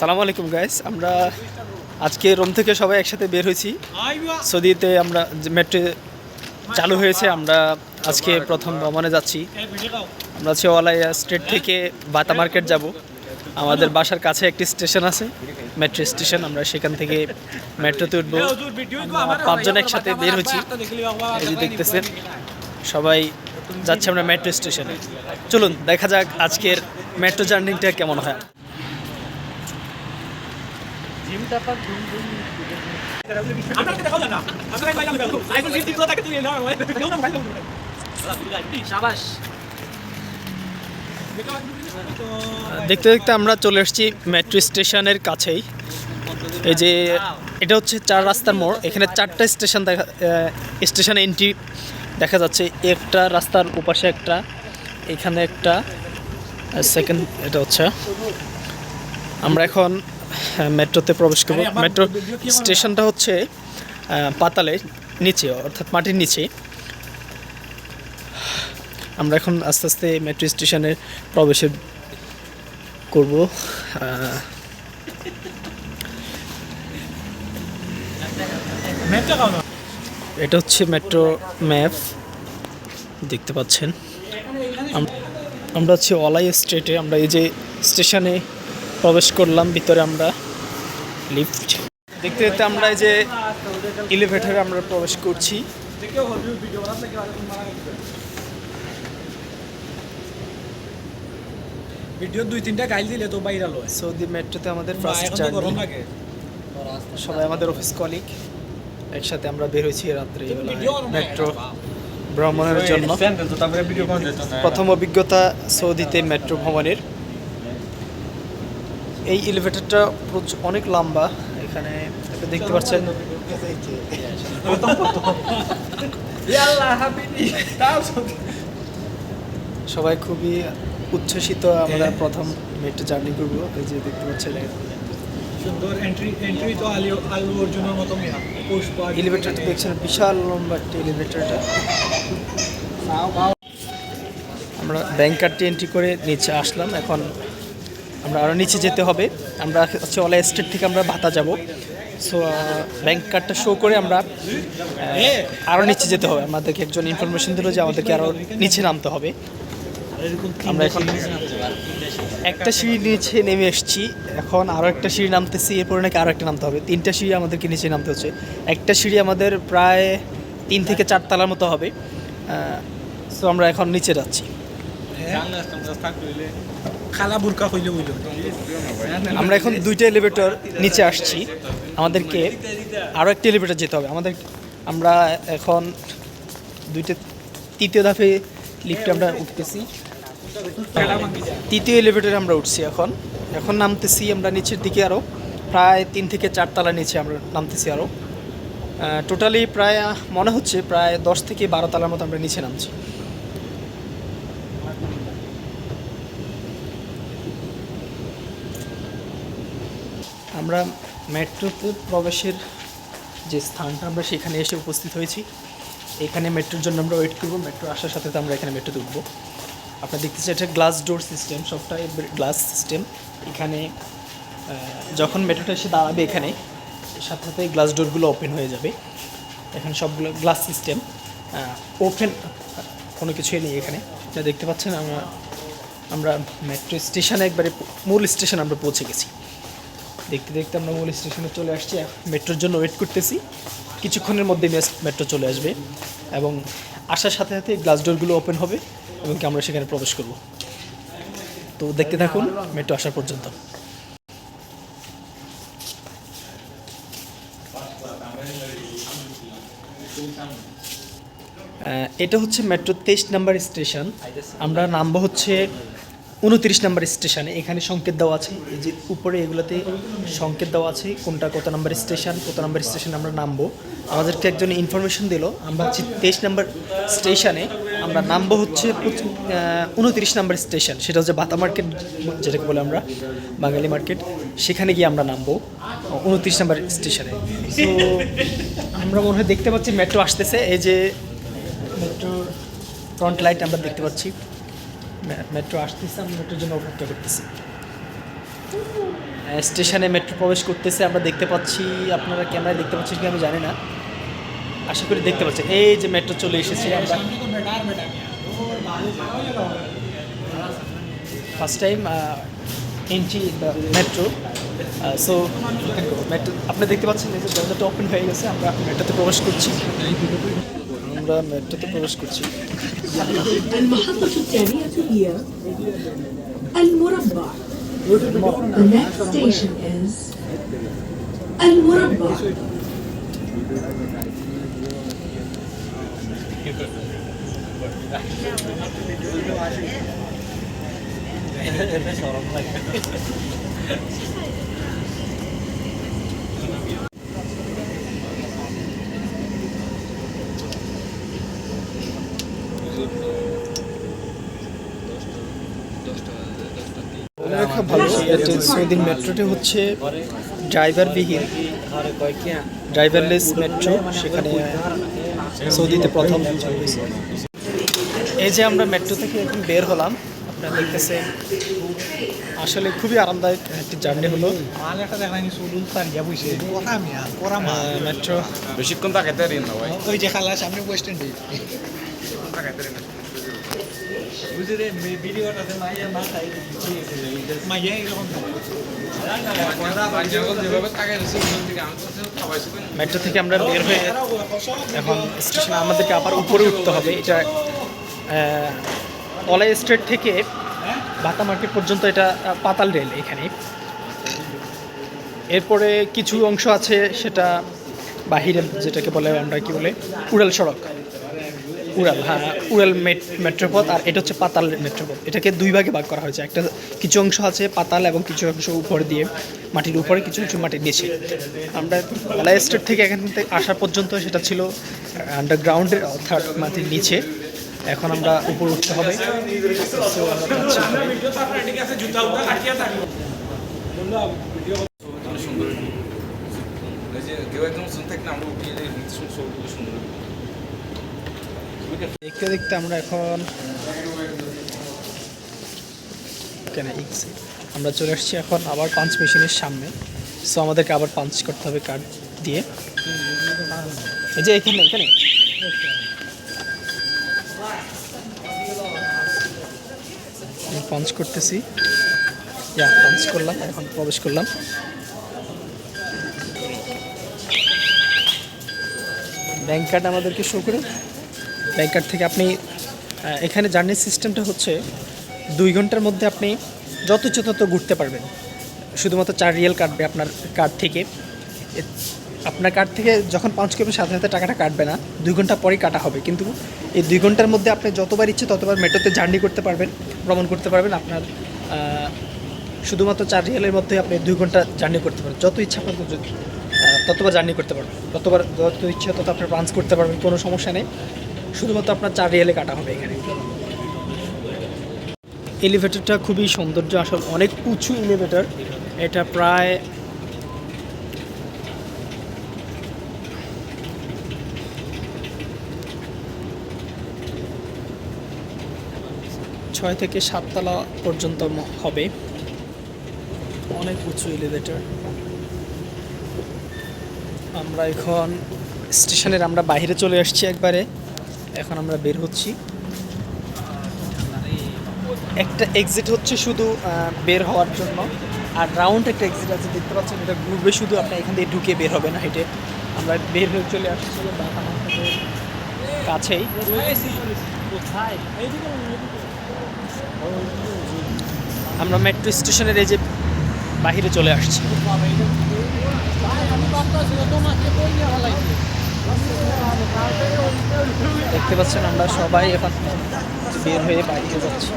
আসসালামু আলাইকুম গাইস আমরা আজকে রোম থেকে সবাই একসাথে বের হয়েছি। সৌদিতে আমরা মেট্রো চালু হয়েছে, আমরা আজকে প্রথম ভ্রমণে যাচ্ছি। আমরা হচ্ছে ওয়ালাইয়া স্ট্রিট থেকে বাতা মার্কেট যাব। আমাদের বাসার কাছে একটি স্টেশন আছে মেট্রো স্টেশন আমরা সেখান থেকে মেট্রোতে উঠবো। পাঁচজন একসাথে বের হয়েছি। দেখতেছেন, সবাই যাচ্ছে আমরা মেট্রো স্টেশনে চলুন, দেখা যাক আজকের মেট্রো জার্নিটা কেমন হয়। আপনাকে দেখাও না আপনাকে বাইরে দেখাও আইফোন 15 প্রো তাকে তুই নাও কেউ না। বাইরে শাবাশ দেখতে দেখতে আমরা চলে এসেছি মেট্রো স্টেশনের কাছেই। এই যে এটা হচ্ছে চার রাস্তার মোড়। এখানে চারটা স্টেশন দেখা স্টেশন এন্ট্রি দেখা যাচ্ছে। একটা রাস্তার উপাশে একটা এখানে একটা সেকেন্ড এটা হচ্ছে। আমরা এখন মেট্রোতে প্রবেশ করব। মেট্রো স্টেশনটা হচ্ছে পাতালে নিচে অর্থাৎ মাটির নিচে। আমরা এখন আস্তে আস্তে মেট্রো স্টেশনে প্রবেশের করব। এটা হচ্ছে মেট্রো ম্যাপ দেখতে পাচ্ছেন। আম- আমরা হচ্ছে অলাই স্ট্রিটে আমরা এই যে স্টেশনে প্রবেশ করলাম ভিতরে আমরা লিফট দেখতে দেখতে আমরা এই যে এলিভেটরে আমরা প্রবেশ করছি। ভিডিও দুই তিনটা গাইল দিলে তো বাইরে লয় সৌদি মেট্রোতে আমাদের ফার্স্ট জার্নি সবাই আমাদের অফিস কলিগ একসাথে আমরা বের হয়েছি রাত্রে মেট্রো ভ্রমণের জন্য। প্রথম অভিজ্ঞতা সৌদিতে মেট্রো ভ্রমণের। এই এলিভেটরটা প্রচুর অনেক লম্বা। এখানে দেখতে পাচ্ছেন। সবাই খুবই উচ্ছ্বসিত। আমরা প্রথম মেট্রো জার্নি করব। এই যে দেখতে পাচ্ছেন। সুন্দর এন্ট্রি এন্ট্রি তো আলু আলু অর্জুনের মতো মিয়া। এলিভেটরটা দেখছেন? বিশাল লম্বা একটা এলিভেটরটা আমরা ব্যাংকারটি এন্ট্রি করে নিচে আসলাম। এখন আমরা আরও নিচে যেতে হবে। আমরা হচ্ছে অলা স্টেট থেকে আমরা ভাতা যাব। সো ব্যাংক কার্ডটা শো করে আমরা আরও নিচে যেতে হবে। আমাদেরকে একজন ইনফরমেশন দিল যে আমাদেরকে আরও নিচে নামতে হবে। আমরা এখন একটা সিঁড়ি নিচে নেমে এসেছি। এখন আরও একটা সিঁড়ি নামতেছি, এরপরে নাকি আরও একটা নামতে হবে। তিনটা সিঁড়ি আমাদেরকে নিচে নামতে হচ্ছে। একটা সিঁড়ি আমাদের প্রায় তিন থেকে চার তালার মতো হবে। সো আমরা এখন নিচে যাচ্ছি। খালা বুরকা বুঝলো আমরা এখন দুইটা এলিভেটর নিচে আসছি। আমাদেরকে আরও একটা এলিভেটর যেতে হবে। আমাদের আমরা এখন দুইটা তৃতীয় ধাপে লিফটে আমরা উঠতেছি। তৃতীয় এলিভেটরে আমরা উঠছি এখন। এখন নামতেছি আমরা নিচের দিকে আরও প্রায় তিন থেকে চার তলা নিচে আমরা নামতেছি আরও টোটালি প্রায় মনে হচ্ছে প্রায় দশ থেকে বারো তলার মতো আমরা নিচে নামছি। আমরা মেট্রোতে প্রবেশের যে স্থানটা আমরা সেখানে এসে উপস্থিত হয়েছি। এখানে মেট্রোর জন্য আমরা ওয়েট করব। মেট্রো আসার সাথে সাথে আমরা এখানে মেট্রোতে উঠবো। আপনারা দেখতেছেন এটা গ্লাস ডোর সিস্টেম সবটাই গ্লাস সিস্টেম এখানে যখন মেট্রোটা এসে দাঁড়াবে এখানে সাথে সাথে গ্লাস ডোরগুলো ওপেন হয়ে যাবে। এখানে সবগুলো গ্লাস সিস্টেম ওপেন কোনো কিছুই নেই এখানে। যা দেখতে পাচ্ছেন, আমরা আমরা মেট্রো স্টেশনে একবারে মূল স্টেশন আমরা পৌঁছে গেছি। দেখতে দেখতে আমরা মূল স্টেশনে চলে আসছি। মেট্রোর জন্য ওয়েট করতেছি। কিছুক্ষণের মধ্যে মেট্রো চলে আসবে এবং আসার সাথে সাথে গ্লাস ডোরগুলো ওপেন হবে এবং কি আমরা সেখানে প্রবেশ করব। তো দেখতে থাকুন মেট্রো আসার পর্যন্ত। এটা হচ্ছে মেট্রো তেইশ নাম্বার স্টেশন। আমরা নামবো হচ্ছে উনত্রিশ নাম্বার স্টেশনে, এখানে সংকেত দেওয়া আছে। এই যে উপরে এগুলোতে সংকেত দেওয়া আছে, কোনটা কত নাম্বার স্টেশন, কত নাম্বার স্টেশনে আমরা নামবো। আমাদেরকে একজন ইনফরমেশন দিল, আমরা হচ্ছে তেইশ নাম্বার স্টেশনে আমরা নামবো হচ্ছে উনত্রিশ নাম্বার স্টেশন, সেটা হচ্ছে বাতা মার্কেট, যেটাকে বলে আমরা, বাঙালি মার্কেট। সেখানে গিয়ে আমরা নামবো, উনত্রিশ নাম্বার স্টেশনে। তো আমরা মনে হয় দেখতে পাচ্ছি মেট্রো আসতেছে, এই যে মেট্রোর ফ্রন্ট লাইট আমরা দেখতে পাচ্ছি। মেট্রো আসতেছে আমরা মেট্রোর জন্য অপেক্ষা করতেছি। স্টেশনে মেট্রো প্রবেশ করতেছে আমরা দেখতে পাচ্ছি আপনারা ক্যামেরায় দেখতে পাচ্ছেন কি আমি জানি না। আশা করি দেখতে পাচ্ছেন। এই যে মেট্রো চলে এসেছে আমরা first time entry metro so metro আপনি দেখতে পাচ্ছেন এই যে দরজাটা ওপেন হয়ে গেছে আমরা মেট্রোতে প্রবেশ করছি। আমরা মেট্রোতে প্রবেশ করছি المحطة الثانية هي المربع. The next station is المربع. লেখা ভালো। এটা সৌদির মেট্রোটি হচ্ছে ড্রাইভারবিহীন ড্রাইভারলেস মেট্রো সেখানে সৌদিতে প্রথম এই যে আমরা মেট্রো থেকে এখন বের হলাম আপনারা দেখতেছেন আসলে খুবই আরামদায়ক একটি জার্নি হলো। মেট্রো বেশিক্ষণ তাকাইতে পারি না ভাই। ওই যে খালা সামনে ওয়েস্ট ইন্ডিজ বুঝলি ভিডিওটাতে মাইয়া মাইয়া এরকম মেট্রো থেকে আমরা বের হয়ে এখন স্টেশনে আমাদেরকে আবার উপরে উঠতে হবে। এটা অলাই স্ট্রিট থেকে বাতা মার্কেট পর্যন্ত এটা পাতাল রেল এখানে এরপরে কিছু অংশ আছে সেটা বাহিরে যেটাকে বলে আমরা কি বলে উড়াল সড়ক। উড়াল হ্যাঁ উড়াল মেট- মেট্রোপথ আর এটা হচ্ছে পাতাল মেট্রোপথ এটাকে দুই ভাগে ভাগ করা হয়েছে একটা কিছু অংশ আছে পাতাল এবং কিছু অংশ উপর দিয়ে মাটির উপরে কিছু কিছু মাটির নিচে আমরা কলা স্টেট থেকে এখান থেকে আসা পর্যন্ত সেটা ছিল আন্ডারগ্রাউন্ডের অর্থাৎ মাটির নিচে এখন আমরা উপরে উঠতে হবে So, আমরা যাচ্ছি। সুন্দর এই যে কেউ একদম শুন থাকলে আমরা উঠিয়ে যাই সবগুলো সুন্দর দেখতে দেখতে আমরা এখন কেন আমরা চলে আসছি এখন আবার পাঞ্চ মেশিনের সামনে। সো আমাদেরকে আবার পাঞ্চ করতে হবে কার্ড দিয়ে। এই যে এখানে। এখানে পাঞ্চ করতেছি। ইয়া পাঞ্চ করলাম, এখন প্রবেশ করলাম। ব্যাংক কার্ড আমাদেরকে শো করে। ব্যাংক কার্ড থেকে আপনি এখানে জার্নির সিস্টেমটা হচ্ছে দুই ঘণ্টার মধ্যে আপনি যত ইচ্ছে তত ঘুরতে পারবেন। শুধুমাত্র চার রিয়েল কাটবে আপনার কার্ড থেকে। আপনার কার্ড থেকে যখন পাঁচ করবেন, সাথে সাথে টাকাটা কাটবে না। দুই ঘণ্টা পরেই কাটা হবে। কিন্তু এই দুই ঘণ্টার মধ্যে আপনি যতবার ইচ্ছে ততবার মেট্রোতে জার্নি করতে পারবেন, ভ্রমণ করতে পারবেন। আপনার শুধুমাত্র চার রিয়েলের মধ্যে আপনি দুই ঘণ্টা জার্নি করতে পারবেন। যত ইচ্ছা আপনার ততবার জার্নি করতে পারবেন। ততবার যত ইচ্ছা তত আপনার ব্রাঞ্চ করতে পারবেন। কোনো সমস্যা নেই। শুধুমাত্র আপনার চার রিয়েলে কাটা হবে এখানে। এলিভেটরটা খুবই সৌন্দর্য, আসলে অনেক উঁচু এলিভেটর এটা প্রায় ছয় থেকে সাততলা পর্যন্ত হবে। অনেক উঁচু এলিভেটর আমরা এখন স্টেশনের আমরা বাইরে চলে আসছি একবারে। এখন আমরা বের হচ্ছি। একটা এক্সিট হচ্ছে শুধু বের হওয়ার জন্য। আর রাউন্ড একটা এক্সিট আছে, দেখতে পাচ্ছেন, এটা গ্রুপে শুধু আপনি এখান থেকে ঢুকে বের হবে না হেঁটে। আমরা বের হয়ে চলে আসছি কাছেই। আমরা মেট্রো স্টেশনের এই যে বাহিরে চলে আসছি। দেখতে পাচ্ছেন আমরা সবাই এখন বের হয়ে বাইরে যাচ্ছি।